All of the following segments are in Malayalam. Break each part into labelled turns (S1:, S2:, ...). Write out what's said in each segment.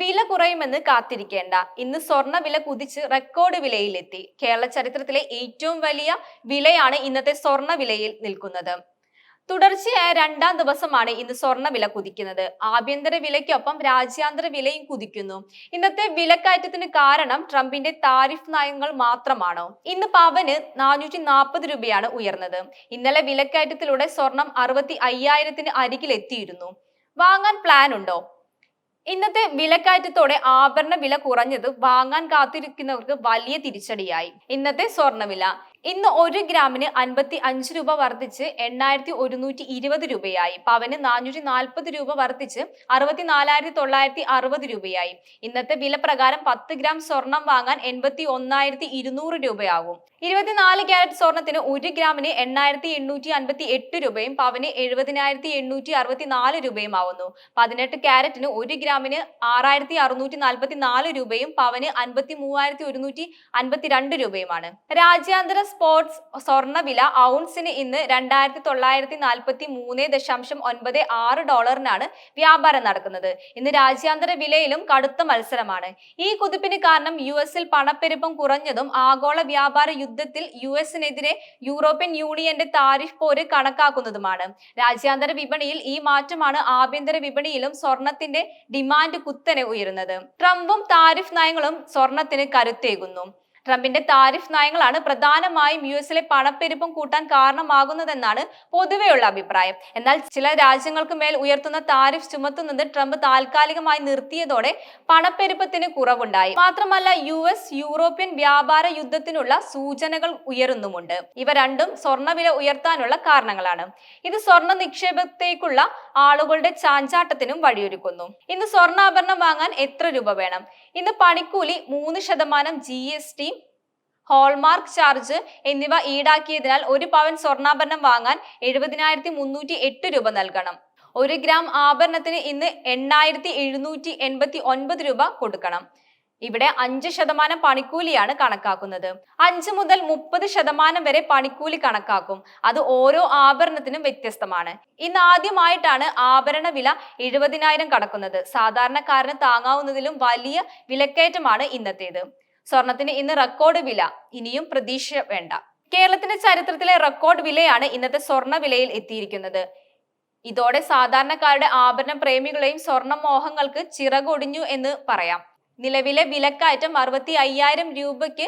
S1: വില കുറയുമെന്ന് കാത്തിരിക്കേണ്ട. ഇന്ന് സ്വർണ വില കുതിച്ച് റെക്കോർഡ് വിലയിലെത്തി. കേരള ചരിത്രത്തിലെ ഏറ്റവും വലിയ വിലയാണ് ഇന്നത്തെ സ്വർണ വിലയിൽ നിൽക്കുന്നത്. തുടർച്ചയായ രണ്ടാം ദിവസമാണ് ഇന്ന് സ്വർണ വില കുതിക്കുന്നത്. ആഭ്യന്തര വിലയ്ക്കൊപ്പം രാജ്യാന്തര വിലയും കുതിക്കുന്നു. ഇന്നത്തെ വിലക്കയറ്റത്തിന് കാരണം ട്രംപിന്റെ താരിഫ് നയങ്ങൾ മാത്രമാണോ. ഇന്ന് പവന് നാനൂറ്റി നാൽപ്പത് രൂപയാണ് ഉയർന്നത്. ഇന്നലെ വിലക്കയറ്റത്തിലൂടെ സ്വർണം അറുപത്തി അയ്യായിരത്തിന് അരികിലെത്തിയിരുന്നു. വാങ്ങാൻ പ്ലാൻ ഉണ്ടോ? ഇന്നത്തെ വിലക്കയറ്റത്തോടെ ആഭരണ വില കുറഞ്ഞത് വാങ്ങാൻ കാത്തിരിക്കുന്നവർക്ക് വലിയ തിരിച്ചടിയായി. ഇന്നത്തെ സ്വർണവില ഇന്ന് ഒരു ഗ്രാമിന് അൻപത്തി അഞ്ച് രൂപ വർദ്ധിച്ച് എണ്ണായിരത്തി ഒരുന്നൂറ്റി ഇരുപത് രൂപയായി. പവന് നാനൂറ്റി നാൽപ്പത് രൂപ വർദ്ധിച്ച് അറുപത്തി നാലായിരത്തി തൊള്ളായിരത്തി അറുപത് രൂപയായി. ഇന്നത്തെ വില പ്രകാരം പത്ത് ഗ്രാം സ്വർണം വാങ്ങാൻ എൺപത്തി ഒന്നായിരത്തി ഇരുന്നൂറ് രൂപയാകും. ഇരുപത്തിനാല് ക്യാരറ്റ് സ്വർണത്തിന് ഒരു ഗ്രാമിന് എണ്ണായിരത്തി എണ്ണൂറ്റി അൻപത്തി എട്ട് രൂപയും പവന് എഴുപതിനായിരത്തി എണ്ണൂറ്റി അറുപത്തി നാല് രൂപയും ആവുന്നു. പതിനെട്ട് ക്യാരറ്റിന് ഒരു ഗ്രാമിന് ആറായിരത്തി അറുന്നൂറ്റി നാൽപ്പത്തി നാല് രൂപയും പവന് അൻപത്തി മൂവായിരത്തി ഒരുന്നൂറ്റി അൻപത്തിരണ്ട് രൂപയുമാണ്. രാജ്യാന്തര സ്പോർട്സ് സ്വർണ വില ഔൺസിന് ഇന്ന് രണ്ടായിരത്തി തൊള്ളായിരത്തി നാൽപ്പത്തി മൂന്ന് ദശാംശം ഒൻപത് ആറ് ഡോളറിനാണ് വ്യാപാരം നടക്കുന്നത്. ഇന്ന് രാജ്യാന്തര വിലയിലും കടുത്ത മത്സരമാണ്. ഈ കുതിപ്പിന് കാരണം യു എസിൽ പണപ്പെരുപ്പം കുറഞ്ഞതും ആഗോള വ്യാപാര യുദ്ധത്തിൽ യു എസിനെതിരെ യൂറോപ്യൻ യൂണിയന്റെ താരിഫ് പോര് കണക്കാക്കുന്നതുമാണ്. രാജ്യാന്തര വിപണിയിൽ ഈ മാറ്റമാണ് ആഭ്യന്തര വിപണിയിലും സ്വർണത്തിന്റെ ഡിമാൻഡ് കുത്തനെ ഉയരുന്നത്. ട്രംപും താരിഫ് നയങ്ങളും സ്വർണത്തിന് കരുത്തേകുന്നു. ട്രംപിന്റെ താരിഫ് നയങ്ങളാണ് പ്രധാനമായും യു എസിലെ പണപ്പെരുപ്പം കൂട്ടാൻ കാരണമാകുന്നതെന്നാണ് പൊതുവെയുള്ള അഭിപ്രായം. എന്നാൽ ചില രാജ്യങ്ങൾക്ക് മേൽ ഉയർത്തുന്ന താരിഫ് ചുമത്തുന്നത് ട്രംപ് താൽക്കാലികമായി നിർത്തിയതോടെ പണപ്പെരുപ്പത്തിന് കുറവുണ്ടായി. മാത്രമല്ല യു എസ് യൂറോപ്യൻ വ്യാപാര യുദ്ധത്തിനുള്ള സൂചനകൾ ഉയരുന്നുമുണ്ട്. ഇവ രണ്ടും സ്വർണവില ഉയർത്താനുള്ള കാരണങ്ങളാണ്. ഇത് സ്വർണ നിക്ഷേപത്തേക്കുള്ള ആളുകളുടെ ചാഞ്ചാട്ടത്തിനും വഴിയൊരുക്കുന്നു. ഇന്ന് സ്വർണാഭരണം വാങ്ങാൻ എത്ര രൂപ വേണം? ഇന്ന് പണിക്കൂലി മൂന്ന് ശതമാനം G S T hallmark charge എന്നിവ ഈടാക്കിയതിനാൽ ഒരു പവൻ സ്വർണാഭരണം വാങ്ങാൻ എഴുപതിനായിരത്തി മുന്നൂറ്റി എട്ട് രൂപ നൽകണം. ഒരു ഗ്രാം ആഭരണത്തിന് ഇന്ന് എണ്ണായിരത്തി എഴുന്നൂറ്റി എൺപത്തി ഒൻപത് രൂപ കൊടുക്കണം. ഇവിടെ അഞ്ച് ശതമാനം പണിക്കൂലിയാണ് കണക്കാക്കുന്നത്. അഞ്ച് മുതൽ മുപ്പത് ശതമാനം വരെ പണിക്കൂലി കണക്കാക്കും. അത് ഓരോ ആഭരണത്തിനും വ്യത്യസ്തമാണ്. ഇന്ന് ആദ്യമായിട്ടാണ് ആഭരണ വില എഴുപതിനായിരം കടക്കുന്നത്. സാധാരണക്കാരന് താങ്ങാവുന്നതിലും വലിയ വിലക്കയറ്റമാണ് ഇന്നത്തേത്. സ്വർണത്തിന് ഇന്ന് റെക്കോർഡ് വില. ഇനിയും പ്രതീക്ഷ വേണ്ട. കേരളത്തിന്റെ ചരിത്രത്തിലെ റെക്കോർഡ് വിലയാണ് ഇന്നത്തെ സ്വർണ വിലയിൽ എത്തിയിരിക്കുന്നത്. ഇതോടെ സാധാരണക്കാരുടെ ആഭരണ പ്രേമികളെയും സ്വർണ മോഹങ്ങൾക്ക് ചിറകൊടിഞ്ഞു എന്ന് പറയാം. നിലവിലെ വിലക്കയറ്റം അറുപത്തി അയ്യായിരം രൂപയ്ക്ക്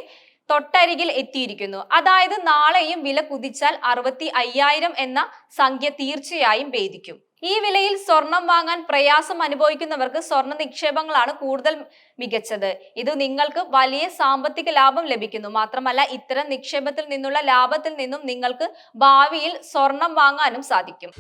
S1: തൊട്ടരികിൽ എത്തിയിരിക്കുന്നു. അതായത് നാളെയും വില കുതിച്ചാൽ അറുപത്തി അയ്യായിരം എന്ന സംഖ്യ തീർച്ചയായും ഭേദിക്കും. ഈ വിലയിൽ സ്വർണം വാങ്ങാൻ പ്രയാസം അനുഭവിക്കുന്നവർക്ക് സ്വർണ നിക്ഷേപങ്ങളാണ് കൂടുതൽ മികച്ചത്. ഇത് നിങ്ങൾക്ക് വലിയ സാമ്പത്തിക ലാഭം ലഭിക്കുന്നു. മാത്രമല്ല ഇത്തരം നിക്ഷേപത്തിൽ നിന്നുള്ള ലാഭത്തിൽ നിന്നും നിങ്ങൾക്ക് ഭാവിയിൽ സ്വർണം വാങ്ങാനും സാധിക്കും.